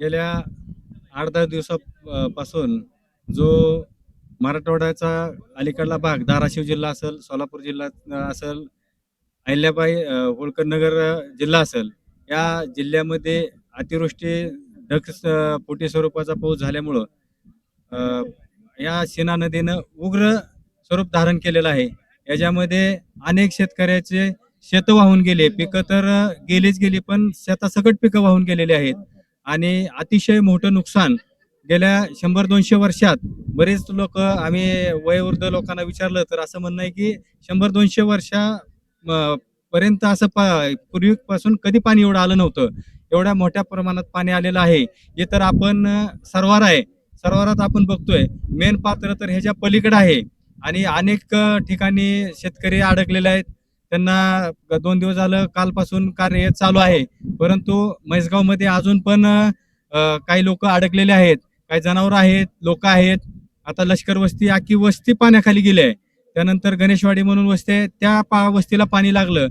गेल्या आठ दहा दिवसापासून जो मराठवाड्याचा अलीकडला भाग धाराशिव जिल्हा असेल सोलापूर जिल्हा असेल अहिल्याबाई होळकर नगर जिल्हा असेल या जिल्ह्यामध्ये अतिवृष्टी ढग पोटी स्वरूपाचा पाऊस झाल्यामुळं या सीना नदीनं उग्र स्वरूप धारण केलेलं आहे. याच्यामध्ये अनेक शेतकऱ्याचे शेत वाहून गेले पिकं तर गेलीच गेली पण शेतासकट पिकं वाहून गेलेली आहेत. आणि अतिशय मोठं नुकसान गेल्या शंभर दोनशे वर्षात बरेच लोक आम्ही वयोवृद्ध लोकांना विचारलं तर असं म्हणणं आहे की शंभर दोनशे वर्षा पर्यंत असं पा पूर्वीपासून कधी पाणी एवढं आलं नव्हतं? एवढ्या मोठ्या प्रमाणात पाणी आलेलं आहे. हे तर आपण अ, सरवार आहे. सरवारात आपण बघतोय. मेन पात्र तर ह्याच्या पलीकडे आहे. आणि अनेक ठिकाणी शेतकरी अडकलेले आहेत. त्यांना दोन दिवस झालं कालपासून कार्य चालू आहे. परंतु म्हैसगावमध्ये अजून पण काही लोक अडकलेले आहेत. काही जनावर आहेत लोक आहेत. आता लष्कर वस्ती आखी वस्ती पाण्याखाली गेली आहे. त्यानंतर गणेशवाडी म्हणून वस्ती आहे. त्या पा वस्तीला पाणी लागलं.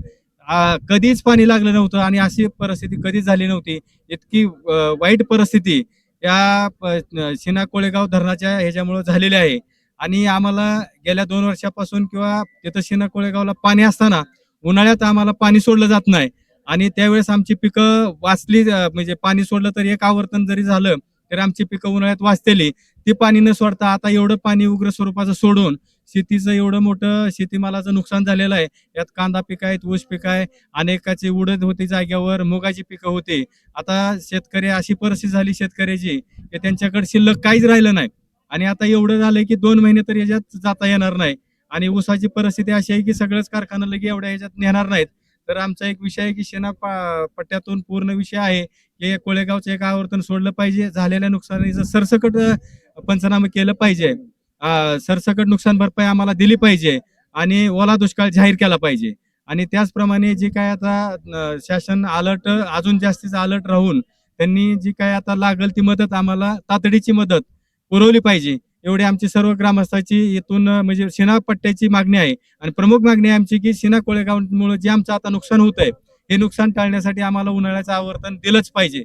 कधीच पाणी लागलं नव्हतं आणि अशी परिस्थिती कधीच झाली नव्हती. इतकी वाईट परिस्थिती या प- शिना कोळेगाव धरणाच्या ह्याच्यामुळे झालेली आहे. आणि आम्हाला गेल्या दोन वर्षापासून किंवा तिथं शिना कोळेगावला पाणी असताना उन्हाळ्यात आम्हाला पाणी सोडलं जात नाही. आणि त्यावेळेस आमची पिकं वाचली म्हणजे पाणी सोडलं तर एक आवर्तन जरी झालं तरी आमची पिकं उन्हाळ्यात वाचतेली. ती पाणी न सोडता आता एवढं पाणी उग्र स्वरूपाचं सोडून शेतीचं एवढं मोठं शेतीमालाचं नुकसान झालेलं आहे. यात कांदा पिक आहेत ऊस पीक आहे अनेकाची उडद होती जाग्यावर मुगाची पिकं होती. आता शेतकरी अशी परिस्थिती झाली शेतकऱ्याची की त्यांच्याकडे शिल्लक काहीच राहिलं नाही. आणि आता एवढं झालंय की दोन महिने तर याच्यात जाता येणार नाही. आणि ऊसाची परिस्थिती अशी आहे की सगळंच कारखाना लगे एवढ्या ह्याच्यात नेणार नाहीत. तर आमचा एक विषय आहे की शेना पा- पट्ट्यातून पूर्ण विषय आहे की कोळेगावचं एक आवर्तन सोडलं पाहिजे. झालेल्या नुकसानीचं सरसकट अ, पंचनामे केलं पाहिजे. सरसकट नुकसान भरपाई आम्हाला दिली पाहिजे आणि ओला दुष्काळ जाहीर केला पाहिजे. आणि त्याचप्रमाणे जे काय आता शासन अलर्ट अजून जास्तीचा अलर्ट राहून त्यांनी जी काय आता लागल ती मदत आम्हाला तातडीची मदत पुरवली पाहिजे. एवढी आमची सर्व ग्रामस्थाची इथून म्हणजे शिना पट्ट्याची मागणी आहे. आणि प्रमुख मागणी आहे आमची की शिना कोळेगावमुळे जे आमचं आता नुकसान होत आहे हे नुकसान टाळण्यासाठी आम्हाला उन्हाळ्याचं आवर्तन दिलंच पाहिजे.